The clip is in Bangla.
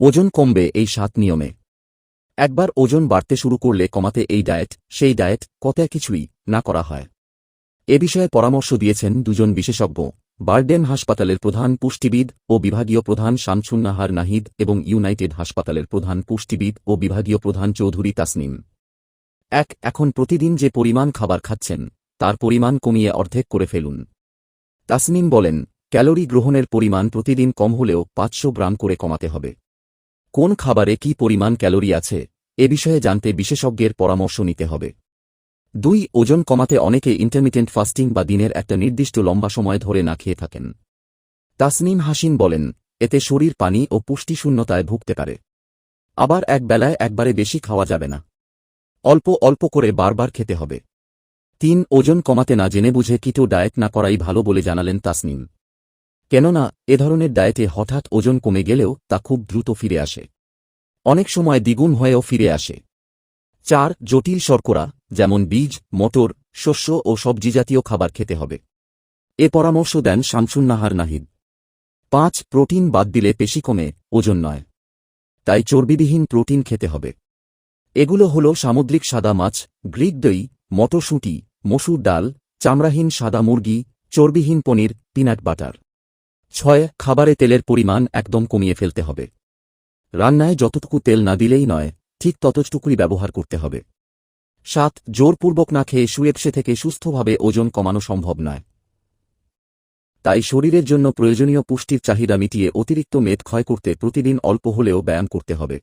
ওজন কমবে এই সাত নিয়মে। একবার ওজন বাড়তে শুরু করলে কমাতে এই ডায়েট, সেই ডায়েট কত কিছুই না করা হয়। এ বিষয়ে পরামর্শ দিয়েছেন দুজন বিশেষজ্ঞ, বার্ডেন হাসপাতালের প্রধান পুষ্টিবিদ ও বিভাগীয় প্রধান শামসুন্নাহার নাহিদ এবং ইউনাইটেড হাসপাতালের প্রধান পুষ্টিবিদ ও বিভাগীয় প্রধান চৌধুরী তাসনিম। এক, এখন প্রতিদিন যে পরিমাণ খাবার খাচ্ছেন, তার পরিমাণ কমিয়ে অর্ধেক করে ফেলুন। তাসনিম বলেন, ক্যালোরি গ্রহণের পরিমাণ প্রতিদিন কম হলেও পাঁচশো গ্রাম করে কমাতে হবে। কোন খাবারে কি পরিমাণ ক্যালোরি আছে, এ বিষয়ে জানতে বিশেষজ্ঞের পরামর্শ নিতে হবে। দুই, ওজন কমাতে অনেকে ইন্টারমিটেন্ট ফাস্টিং বা দিনের একটা নির্দিষ্ট লম্বা সময় ধরে না খেয়ে থাকেন। তাসনিম হাসিন বলেন, এতে শরীর পানি ও পুষ্টিশূন্যতায় ভুগতে পারে। আবার এক বেলায় একবারে বেশি খাওয়া যাবে না। অল্প অল্প করে বারবার খেতে হবে। তিন, ওজন কমাতে না জেনে বুঝে কিটো ডায়েট না করাই ভালো বলে জানালেন তাসনিম। কেননা, এ ধরনের ডায়েটে হঠাৎ ওজন কমে গেলেও তা খুব দ্রুত ফিরে আসে। অনেক সময় দ্বিগুণ হয়েও ফিরে আসে। চার, জটিল শর্করা, যেমন বীজ, মটর, শস্য ও সবজি জাতীয় খাবার খেতে হবে। এ পরামর্শ দেন শামসুন্নাহার নাহিদ। পাঁচ, প্রোটিন বাদ দিলে পেশি কমে, ওজন নয়। তাই চর্বিবিহীন প্রোটিন খেতে হবে। এগুলো হল সামুদ্রিক সাদা মাছ, গ্রিক দই, মটরশুঁটি, মসুর ডাল, চামড়াহীন সাদা মুরগি, চর্বিহীন পনির, পিনাট বাটার। ছয়, খাবারে তেলের পরিমাণ একদম কমিয়ে ফেলতে হবে। রান্নায় যতটুকু তেল না দিলেই নয়, ঠিক ততটুকুই ব্যবহার করতে হবে। সাত, জোরপূর্বক না খেয়ে সুয়েপসে থেকে সুস্থভাবে ওজন কমানো সম্ভব নয়। তাই শরীরের জন্য প্রয়োজনীয় পুষ্টির চাহিদা মিটিয়ে অতিরিক্ত মেদ ক্ষয় করতে প্রতিদিন অল্প হলেও ব্যায়াম করতে হবে।